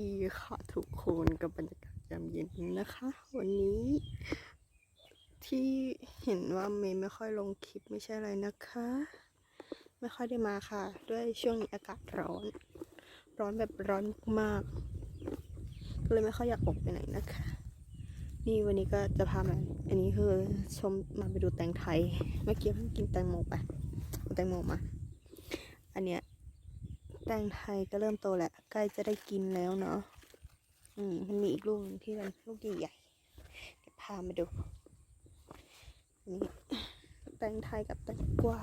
ดีค่ะทุกคนกับบรรยากาศยามเย็นนะคะ วันนี้ที่เห็นว่าเมย์ไม่ค่อยลงคลิปไม่ใช่อะไรนะคะ ไม่ค่อยได้มาค่ะ ด้วยช่วงนี้อากาศร้อน ร้อนแบบร้อนมากก็เลยไม่ค่อยอยากออกไปไหนนะคะ นี่วันนี้ก็จะพามาอันนี้คือชมมาไปดูแตงไทยเมื่อกี้เพิ่งกินแตงโมไปแตงโมมาอันเนี้ย แตงไทยก็เริ่มโตแล้วใกล้จะได้กินแล้วเนาะอืมมันมีอีกลูกหนึ่งที่เป็นลูกใหญ่ๆเดี๋ยวพามาดูนี่แตงไทยกับแตงกวา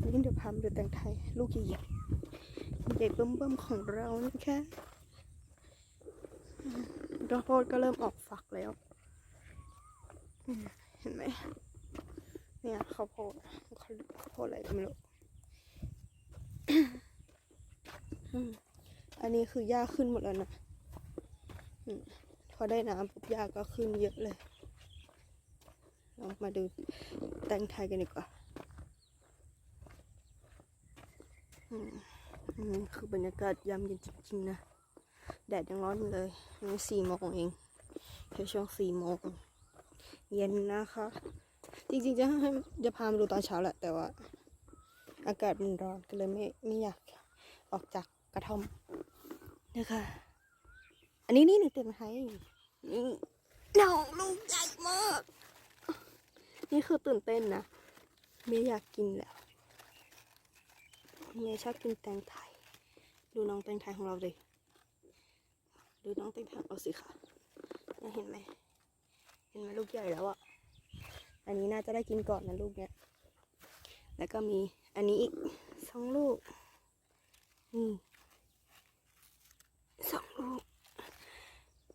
อันนี้เดี๋ยวพามาดูแตงไทย ลูกใหญ่ๆใหญ่เบิ่มๆของเรานะคะดอกโพดก็เริ่มออกฝักแล้วเห็นไหมเนี่ยข้าวโพดเขาข้าวโพดอะไรก็ไม่รู้ อันนี้คือหญ้าขึ้นหมดแล้วนะพอได้น้ำปุ๊บหญ้าก็ขึ้นเยอะเลยเรามาดูแตงไทยกันดีกว่าอืมอืมคือบรรยากาศยามเย็นจริงๆนะ แดดยังร้อนเลยนี่สี่โมงเองแค่ช่วงสี่โมงเย็นนะคะ จริงๆจะให้จะพามาดูตอนเช้าแหละ แต่ว่า อากาศมันร้อนก็เลยไม่ไม่อยากออกจาก กระท่อมนะคะอันนี้นี่หนึ่งเต็มไทยนี่น้องลูกใหญ่มาก นี่คือตื่นเต้นนะไม่อยากกินแล้วเมียชอบกินแตงไทย ดูน้องแตงไทยของเราเลยดูน้องแตงไทยของเราสิค่ะน่าเห็นไหมเห็นไหมลูกใหญ่แล้วอะอันนี้น่าจะได้กินก่อนนะลูกเนี้ยแล้วก็มีอันนี้อีกสองลูกนี่สองลูก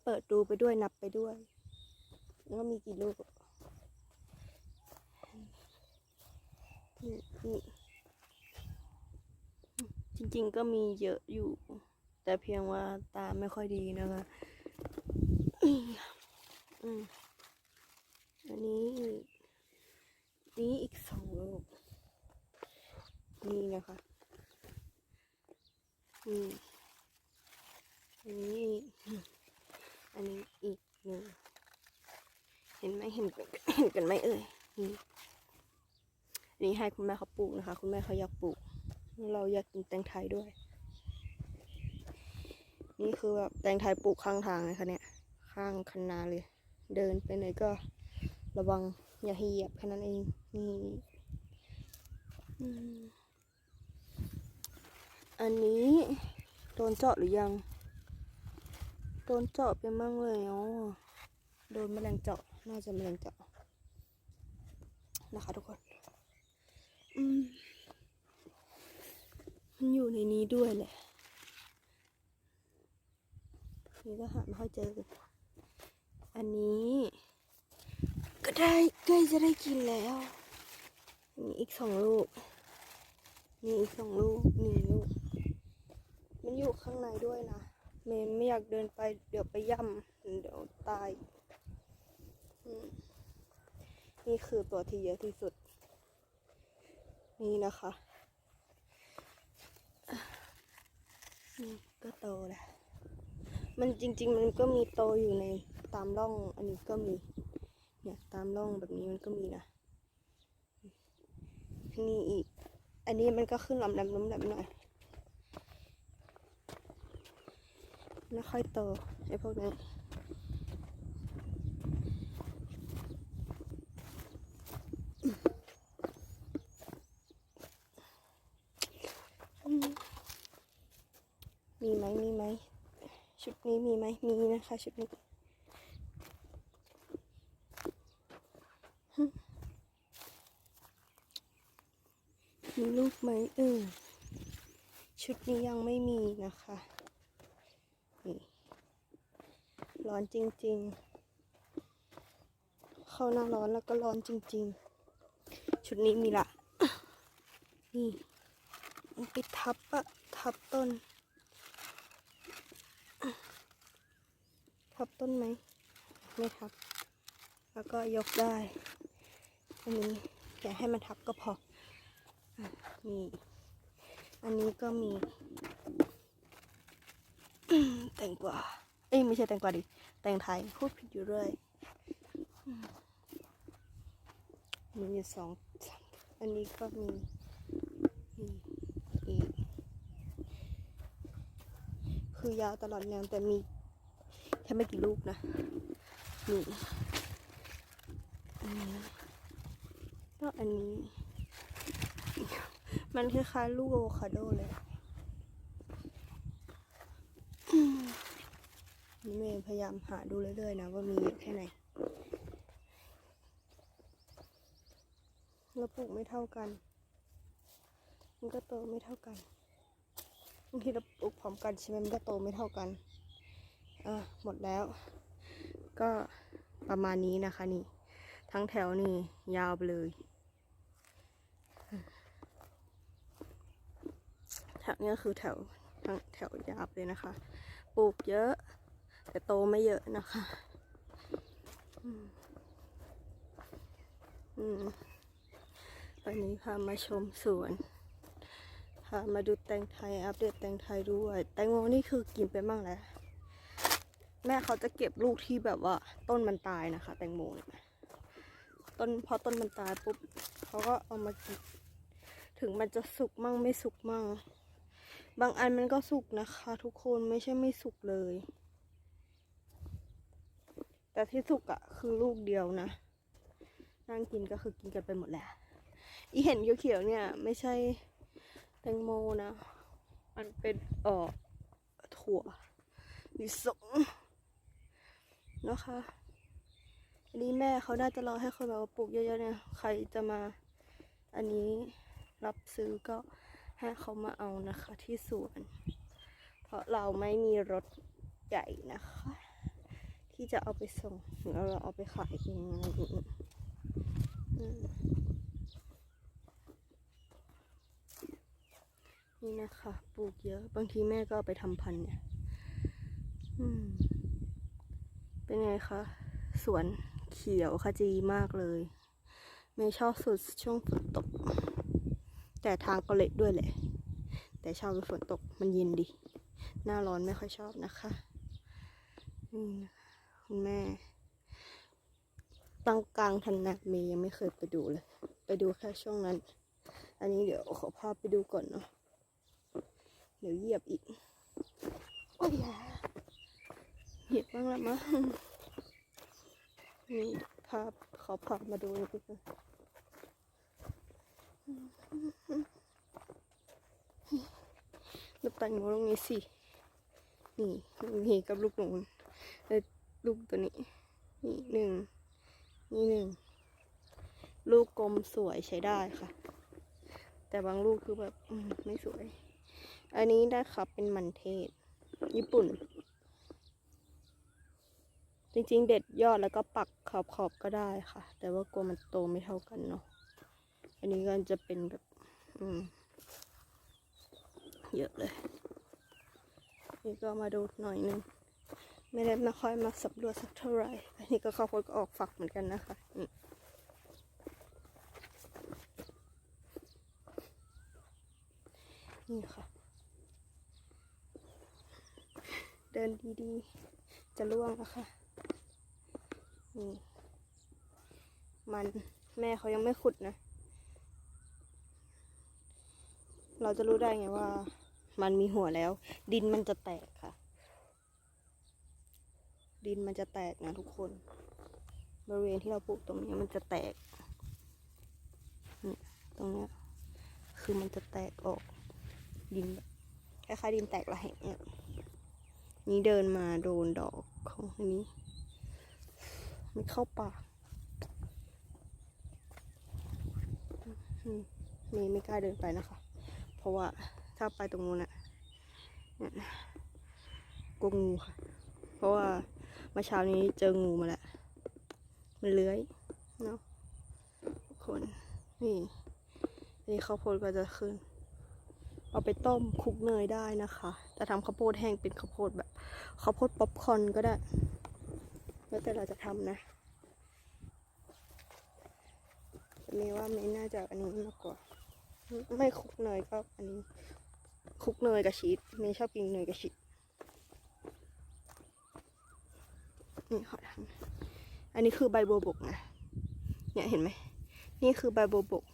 เปิ ดูไปด้วยนับไปด้วยว่ามีกี่ลูกนี่จริงๆก็มีเยอะอยู่ แต่เพียงว่าตาไม่ค่อยดีนะคะอันนี้นี่อีกสองลูก นี่นะคะนี่อันนี้ อันนี้อีกหนึ่งเห็นไหมเห็นกันเห็นกันไหมเอ่ยนี่นนี้ให้คุณแม่เขาปลูกนะคะ คุณแม่เขาอยากปลูก เราอยากกินแตงไทยด้วย นี่คือแบบแตงไทยปลูกข้างทางเลยค่ะเนี่ยข้างคันนาเลย เดินไปไหนก็ระวังอย่าเหยียบแค่นั้นเองนี่อันนี้โดนเจาะหรือยัง ดนเจาะไปมั่งเลยอ๋อโดนแมลงเจาะ น่าจะแมลงเจาะ นะคะทุกคน อืมมันอยู่ในนี้ด้วยแหละ นี่ก็หาไม่ค่อยเจอเลยอันนี้ ก็ได้ใกล้จะได้กินแล้วมีอีกสองลูกมีอีกสองลูกนึ่งลูกมันอยู่ข้างในด้วยนะ เมย์ไม่อยากเดินไปเดี๋ยวไปย่ำเดี๋ยวตาย นี่คือตัวที่เยอะที่สุด นี่นะคะ นี่ก็โตแหละมันจริง ๆ มันก็มีโตอยู่ในตามร่อง อันนี้ก็มี เนี่ยตามร่องแบบนี้มันก็มีนะนี่อีก อันนี้มันก็ขึ้นลำลำล้มลำหน่อย ไม่ค่อยโตไอ้พวกนี้มีไหมมีไหมชุดนี้มีไหมมีนะคะชุดนี้มีลูกไหมเออชุดนี้ยังไม่มีนะคะ นี่ ร้อนจริง ๆ เข้าหน้าร้อนแล้วก็ร้อนจริง ๆ ชุดนี้มีละ นี่มันไปทับอะทับต้น ทับต้นไหม ไม่ทับ แล้วก็ยกได้ อันนี้อย่าให้มันทับก็พอนี่อันนี้ก็มีแตงกวา เอ้ยไม่ใช่แตงกวาดิแตงไทยพูดผิดอยู่เรื่อยมีอยู่สองอันนี้ก็มีมีอีกคือยาวตลอดแนวแต่มีแค่ไม่กี่ลูกนะนี่อันนี้ก็อันนี้ มันคล้ายๆลูกอะโวคาโดเลย นี่เมย์พยายามหาดูเรื่อยๆนะว่ามีเยอะแค่ไหนเราปลูกไม่เท่ากัน มันก็โตไม่เท่ากันบางทีเราปลูกพร้อมกันใช่ไหมมันก็โตไม่เท่ากันอะหมดแล้ว ก็ประมาณนี้นะคะนี่ ทั้งแถวนี่ยาวไปเลยแถวนี้คือแถวทั้งแถวยาวเลยนะคะ ปลูกเยอะ แต่โตไม่เยอะนะคะอือวันนี้พามาชมสวนพามาดูแตงไทย อัปเดตแตงไทยด้วย แตงโมนี่คือกินไปบ้างแล้ว แม่เขาจะเก็บลูกที่แบบว่า ต้นมันตายนะคะ แตงโมเนี่ยต้นพอต้นมันตายปุ๊บเขาก็เอามากินถึงมันจะสุกมั่งไม่สุกมั่ง บางอันมันก็สุกนะคะ ทุกคนไม่ใช่ไม่สุกเลย แต่ที่สุกอะคือลูกเดียวนะ นั่งกินก็คือกินกันไปหมดแหละอีเห็นเขียวๆเนี่ย ไม่ใช่แตงโมนะ มันเป็นเอ่อถั่วลิสงนะคะอันนี้แม่เขาน่าจะรอให้คนแบบว่าปลูกเยอะๆเนี่ย ใครจะมา อันนี้รับซื้อก็ให้เขามาเอานะคะที่สวน เพราะเราไม่มีรถใหญ่นะคะ ที่จะเอาไปส่งหรือเราเอาไปขายเองอะไรอย่างนี้นี่นะคะ ปลูกเยอะ บางทีแม่ก็เอาไปทำพันธุ์เนี่ยอืมเป็นไงคะ สวนเขียวขจีมากเลยไม่ชอบสุดช่วงฝนตก แต่ทางก็เละด้วยแหละ แต่ชอบเป็นฝนตกมันเย็นดี หน้าร้อนไม่ค่อยชอบนะคะนี่นะคะ คุณแม่ตั้งกลางทันนะเมย์ยังไม่เคยไปดูเลย ไปดูแค่ช่วงนั้น อันนี้เดี๋ยวขอพาไปดูก่อนเนาะเดี๋ยวเหยียบอีก โอ้ยเหยียบบ้างละมั้งนี่พาขอพามาดูน่อยก่อนลูกแตงโมตรงนี้สิ นี่นี่กับลูกหนูน ลูกตัวนี้ นี่หนึ่ง นี่หนึ่ง ลูกกลมสวยใช้ได้ค่ะ แต่บางลูกคือแบบไม่สวย อันนี้นะครับเป็นมันเทศ ญี่ปุ่น จริงๆ เด็ดยอดแล้วก็ปักขอบขอบก็ได้ค่ะ แต่ว่ากลัวมันโตไม่เท่ากันเนาะ อันนี้ก็จะเป็นแบบ อืม เยอะเลย นี่ก็มาดูหน่อยนึง ไม่ได้มาค่อยมาสำรวจสักเท่าไหร่ อันนี้ก็ข้าวโพดก็ออกฝักเหมือนกันนะคะนี่นี่ค่ะ เดินดีๆ จะล่วงแล้วค่ะ นี่ มันแม่เขายังไม่ขุดนะ เราจะรู้ได้ไงว่า มันมีหัวแล้ว ดินมันจะแตกค่ะ ดินมันจะแตกนะทุกคน บริเวณที่เราปลูกตรงนี้มันจะแตกนี่ตรงเนี้ยคือมันจะแตกออกดินแบบคล้ายๆดินแตกระแหงเนี่ยนี่เดินมาโดนดอกของอันนี้มันเข้าปากมีไม่กล้าเดินไปนะคะ เพราะว่าถ้าไปตรงนู้นอะเนี่ยกลัวงูค่ะ เพราะว่า เมื่อเช้านี้เจองูมาแล้วมันเลื้อยเนาะคนนี่นี่ข้าวโพดก็จะขึ้น เอาไปต้มคลุกเนยได้นะคะจะทำข้าวโพดแห้งเป็นข้าวโพดแบบข้าวโพดป๊อปคอร์นก็ได้แล้วแต่เราจะทำนะเมว่าเมย์น่าจะอันนี้มากกว่า ไม่คลุกเนยก็อันนี้คลุกเนยกับชีสเมย์ชอบกินเนยกับชีส นี่ขอทำอันนี้คือใบบัวบกนะ เนี่ยเห็นไหม นี่คือใบบัวบก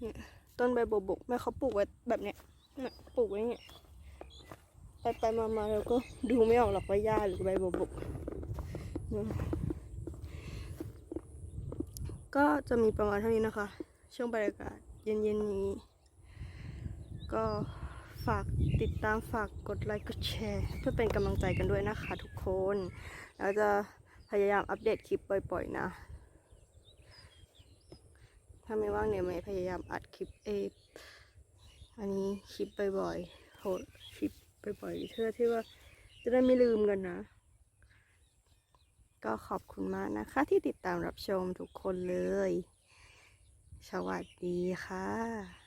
เนี่ยต้นใบบัวบกแม่เขาปลูกไว้แบบเนี้ยปลูกไว้เนี่ยไปไปมามาแล้วก็ดูไม่ออกหรอกว่าหญ้าหรือใบบัวบก ก็จะมีประมาณเท่านี้นะคะ ช่วงบรรยากาศเย็นๆนี้ ก็ฝากติดตามฝากกดไลค์กดแชร์ เพื่อเป็นกำลังใจกันด้วยนะคะทุกคน แล้วจะพยายามอัปเดตคลิปบ่อยๆนะ ถ้าไม่ว่างเนี่ยไม่พยายามอัดคลิปเองอันนี้คลิปบ่อยๆโหดคลิปบ่อยๆเพื่อที่ว่าจะได้ไม่ลืมกันนะ ก็ขอบคุณมากนะคะที่ติดตามรับชมทุกคนเลย สวัสดีค่ะ